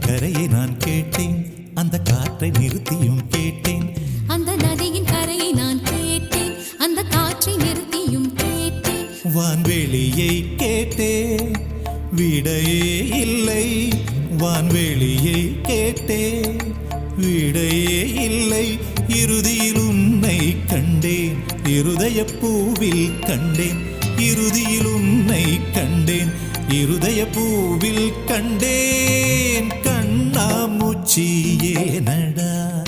கரையை நான் கேட்டேன். அந்த காற்றை நிறுத்தியும் கேட்டேன். அந்த நதியின் கரையை நான் கேட்டேன். அந்த காற்றை நிறுத்தியும் கேட்டேன். வான்வெளியை கேட்டேன். விடையே இல்லை. வான்வெளியை கேட்டேன். விடையே இல்லை. இறுதியில் இருதய பூவில் கண்டேன். இறுதியில் உன்னை கண்டேன். இருதய பூவில் கண்டேன். கண்ணா மூச்சியே நடா.